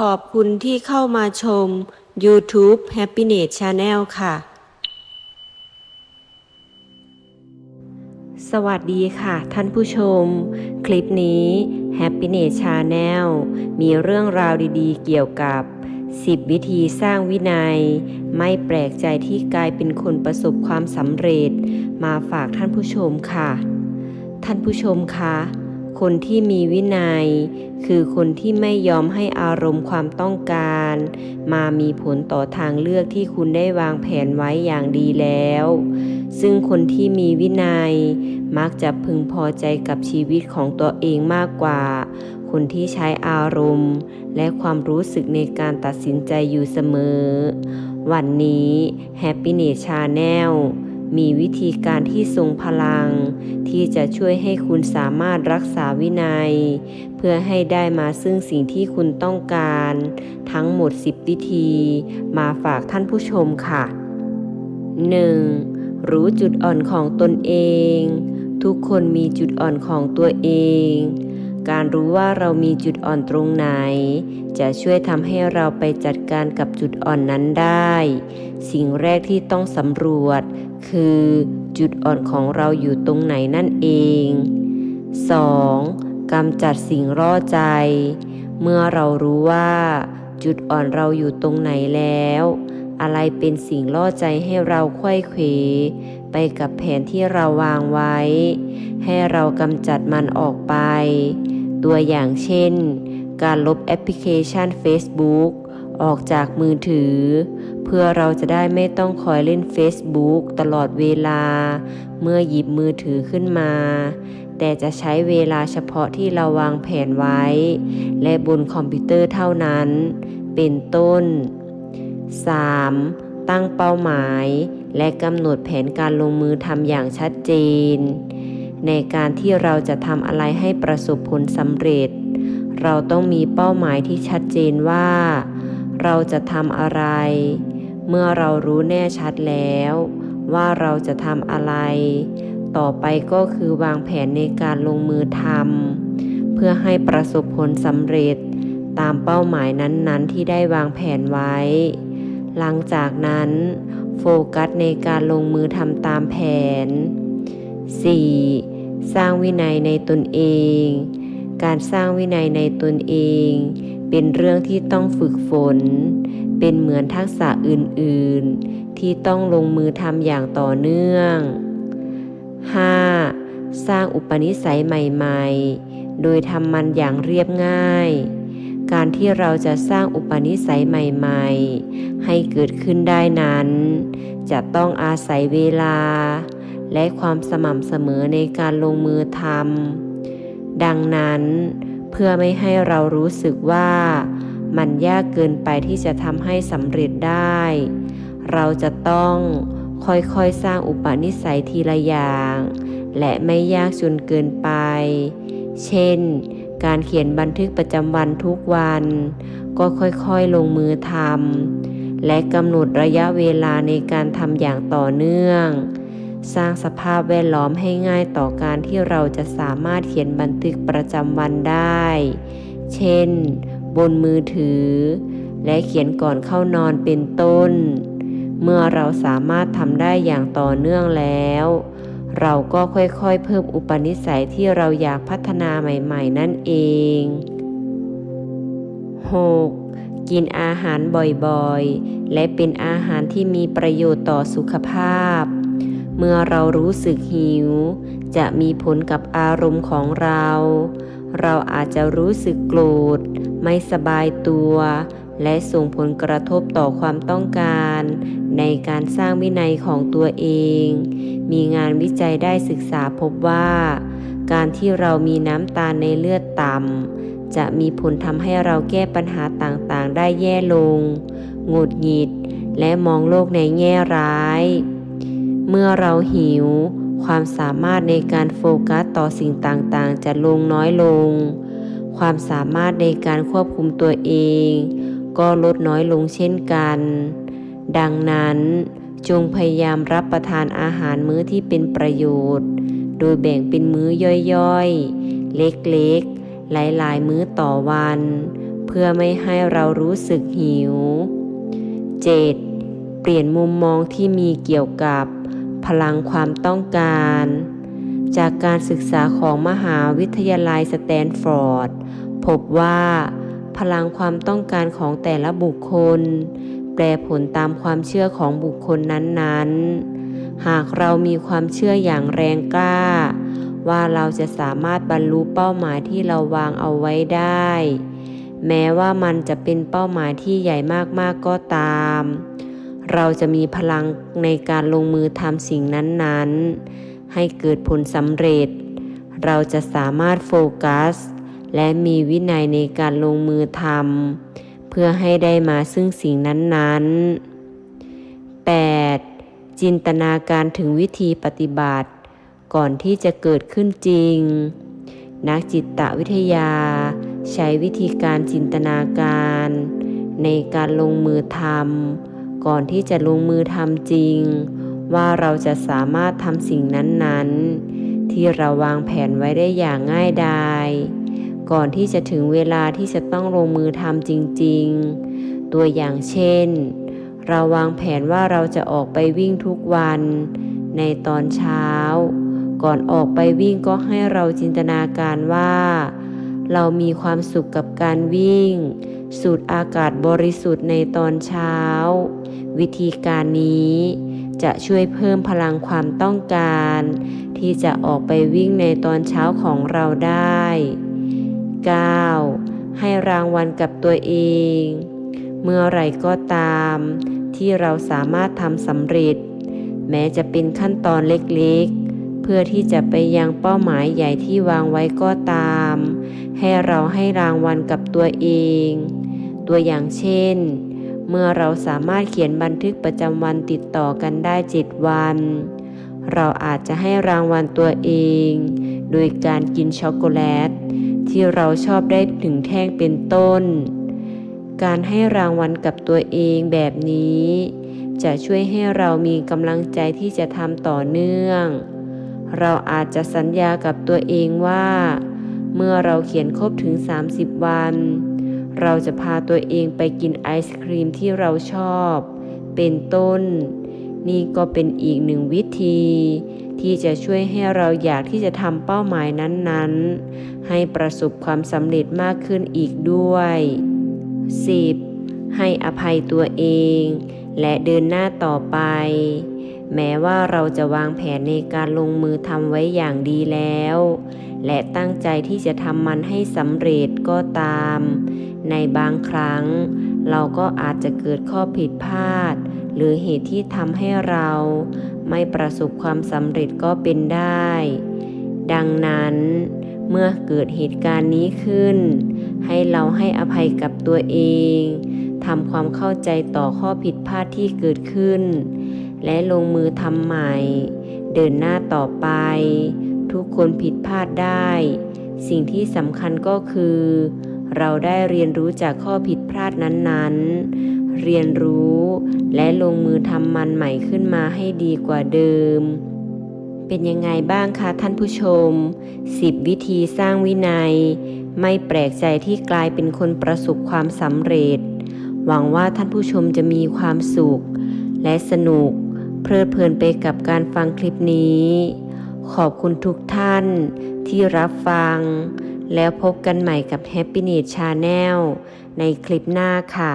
ขอบคุณที่เข้ามาชม YouTube Happiness Channel ค่ะ สวัสดีค่ะท่านผู้ชม คลิปนี้ Happiness Channel มีเรื่องราวดีๆ เกี่ยวกับ 10 วิธีสร้างวินัย ไม่แปลกใจที่กลายเป็นคนประสบความสำเร็จ มาฝากท่านผู้ชมค่ะ ท่านผู้ชมคะ คนที่มีวินัย คือคนที่ไม่ยอมให้อารมณ์ความต้องการ มามีผลต่อทางเลือกที่คุณได้วางแผนไว้อย่างดีแล้ว ซึ่งคนที่มีวินัย มักจะพึงพอใจกับชีวิตของตัวเองมากกว่า คนที่ใช้อารมณ์ และความรู้สึกในการตัดสินใจอยู่เสมอ วันนี้ Happiness Channel มีวิธีการที่ทรงพลัง ที่จะช่วยให้คุณสามารถรักษาวินัย เพื่อให้ได้มาซึ่งสิ่งที่คุณต้องการ ทั้งหมด 10 วิธี มาฝากท่านผู้ชมค่ะ 1. รู้จุดอ่อนของตนเอง ทุกคนมีจุดอ่อนของตัวเอง การรู้ว่าเรามีจุดอ่อนตรงไหน จะช่วยทำให้เราไปจัดการกับจุดอ่อนนั้นได้ สิ่งแรกที่ต้องสำรวจ คือจุดอ่อนของเราอยู่ตรงไหนนั่นเอง 2. กำจัดสิ่งร่อใจ เมื่อเรารู้ว่า จุดอ่อนเราอยู่ตรงไหนแล้ว อะไรเป็นสิ่งล่อใจให้เราควยเขว ไปกับแผนที่เราวางไว้ ให้เรากำจัดมันออกไป ตัวอย่างเช่น การลบแอปพลิเคชัน Facebook ออกจากมือถือ เพื่อเราจะได้ไม่ต้องคอยเล่น Facebook ตลอดเวลา เมื่อหยิบมือถือขึ้นมา แต่จะใช้เวลาเฉพาะที่เราวางแผนไว้ และบนคอมพิวเตอร์เท่านั้น เป็นต้น 3. ตั้งเป้าหมาย และกำหนดแผนการลงมือทำอย่างชัดเจน ในการที่เราจะทำอะไรให้ประสบผลสำเร็จ เราต้องมีเป้าหมายที่ชัดเจนว่า เราจะทำอะไร เมื่อเรารู้แน่ชัดแล้ว ว่าเราจะทำอะไร ต่อไปก็คือวางแผนในการลงมือทำเพื่อให้ประสบผลสำเร็จ ตามเป้าหมายนั้นๆ ที่ได้วางแผนไว้ หลังจากนั้น โฟกัสในการลงมือทำตามแผน 4. สร้างวินัยในตนเอง การสร้างวินัยในตนเอง เป็นเรื่องที่ต้องฝึกฝน เป็นเหมือนทักษะอื่น ๆ ที่ต้องลงมือทำอย่างต่อเนื่อง 5. สร้างอุปนิสัยใหม่ ๆ โดยทำมันอย่างเรียบง่าย การที่เราจะสร้างอุปนิสัยใหม่ ๆ ให้เกิดขึ้นได้นั้น จะต้องอาศัยเวลา และความสม่ำเสมอในการลงมือทำดังนั้นเพื่อไม่ให้เรารู้สึกว่ามันยากเกินไปที่จะทำให้สำเร็จได้ เราจะต้องค่อยๆ สร้างอุปนิสัยทีละอย่าง และไม่ยากจนเกินไป เช่น การเขียนบันทึกประจำวันทุกวัน ก็ค่อยๆลงมือทำและกำหนดระยะเวลาในการทำอย่างต่อเนื่อง สร้างสภาพแวดล้อมให้ง่ายต่อการที่เราจะสามารถเขียนบันทึกประจำวันได้ เช่น บนมือถือ และเขียนก่อนเข้านอนเป็นต้น เมื่อเราสามารถทำได้อย่างต่อเนื่องแล้ว เราก็ค่อยๆ เพิ่มอุปนิสัยที่เราอยากพัฒนาใหม่ๆ นั่นเอง 6. กินอาหารบ่อยๆ และเป็นอาหารที่มีประโยชน์ต่อสุขภาพ เมื่อเรารู้สึกหิว จะมีผลกับอารมณ์ของเรา เราอาจจะรู้สึกโกรธ ไม่สบายตัว และส่งผลกระทบต่อความต้องการ ในการสร้างวินัยของตัวเอง มีงานวิจัยได้ศึกษาพบว่า การที่เรามีน้ำตาลในเลือดต่ำจะมีผลทำให้เราแก้ปัญหาต่างๆ ได้แย่ลงหงุดหงิด และมองโลกในแง่ร้าย เมื่อเราหิว ความสามารถในการโฟกัสต่อสิ่งต่างๆ จะลงน้อยลง ความสามารถในการควบคุมตัวเอง ก็ลดน้อยลงเช่นกัน ดังนั้นจงพยายามรับประทานอาหารมื้อที่เป็นประโยชน์ โดยแบ่งเป็นมื้อย่อยๆ เล็กๆ หลายๆ มื้อต่อวัน เพื่อไม่ให้เรารู้สึกหิว 7. เปลี่ยนมุมมองที่มีเกี่ยวกับพลังความต้องการ จากการศึกษาของมหาวิทยาลัยสแตนฟอร์ด พบว่า พลังความต้องการของแต่ละบุคคล แปรผลตามความเชื่อของบุคคลนั้นๆ หากเรามีความเชื่ออย่างแรงกล้า ว่าเราจะสามารถบรรลุเป้าหมายที่เราวางเอาไว้ได้ แม้ว่ามันจะเป็นเป้าหมายที่ใหญ่มากๆก็ตาม เราจะมีพลังในการลงมือทำสิ่งนั้นๆ ให้เกิดผลสำเร็จ เราจะสามารถโฟกัส และมีวินัยในการลงมือทำ เพื่อให้ได้มาซึ่งสิ่งนั้นๆ 8. จินตนาการถึงวิธีปฏิบัติ ก่อนที่จะเกิดขึ้นจริง นักจิตวิทยา ใช้วิธีการจินตนาการ ในการลงมือทำก่อนที่จะลงมือทำจริง ว่าเราจะสามารถทำสิ่งนั้นๆ ที่เราวางแผนไว้ได้อย่างง่ายดาย ก่อนที่จะถึงเวลาที่จะต้องลงมือทำจริง ๆ ตัวอย่างเช่น เราวางแผนว่าเราจะออกไปวิ่งทุกวัน ในตอนเช้า ก่อนออกไปวิ่งก็ให้เราจินตนาการว่า เรามีความสุขกับการวิ่ง สูดอากาศบริสุทธิ์ในตอนเช้า วิธีการนี้จะช่วยเพิ่มพลังความต้องการ ที่จะออกไปวิ่งในตอนเช้าของเราได้ 9. ให้รางวัลกับตัวเอง เมื่อไรก็ตาม ที่เราสามารถทำสำเร็จ แม้จะเป็นขั้นตอนเล็กๆ เพื่อที่จะไปยังเป้าหมายใหญ่ที่วางไว้ก็ตาม ให้เราให้รางวัลกับตัวเอง ตัวอย่างเช่น เมื่อเราสามารถเขียนบันทึกประจำวันติดต่อกันได้ 7 วันเราอาจจะให้รางวัลตัวเอง โดยการกินช็อกโกแลต ที่เราชอบได้ถึงแท่งเป็นต้น การให้รางวัลกับตัวเองแบบนี้ จะช่วยให้เรามีกำลังใจที่จะทำต่อเนื่อง เราอาจจะสัญญากับตัวเองว่า เมื่อเราเขียนครบถึง 30 วัน เราจะพาตัวเองไปกินไอศครีมที่เราชอบ เป็นต้น นี่ก็เป็นอีกหนึ่งวิธี ที่จะช่วยให้เราอยากที่จะทำเป้าหมายนั้นๆ ให้ประสบความสำเร็จมากขึ้นอีกด้วย 10. ให้อภัยตัวเอง และเดินหน้าต่อไป แม้ว่าเราจะวางแผนในการลงมือทำไว้อย่างดีแล้ว และตั้งใจที่จะทำมันให้สำเร็จก็ตาม ในบางครั้ง เราก็อาจจะเกิดข้อผิดพลาด หรือเหตุที่ทำให้เรา ไม่ประสบความสำเร็จก็เป็นได้ ดังนั้นเมื่อเกิดเหตุการณ์นี้ขึ้น ให้เราให้อภัยกับตัวเองทำความเข้าใจต่อข้อผิดพลาดที่เกิดขึ้น และลงมือทำใหม่ เดินหน้าต่อไป ทุกคนผิดพลาดได้ สิ่งที่สำคัญก็คือ เราได้เรียนรู้จากข้อผิดพลาดนั้นๆ เรียนรู้ และลงมือทำมันใหม่ขึ้นมาให้ดีกว่าเดิม เป็นยังไงบ้างคะท่านผู้ชม 10 วิธีสร้างวินัย ไม่แปลกใจที่กลายเป็นคนประสบความสำเร็จ หวังว่าท่านผู้ชมจะมีความสุข และสนุก เพลิดเพลินไปกับการฟังคลิปนี้ ขอบคุณทุกท่านที่รับฟังแล้วพบกันใหม่กับ Happy n e t Channel ในคลิปหน้าค่ะ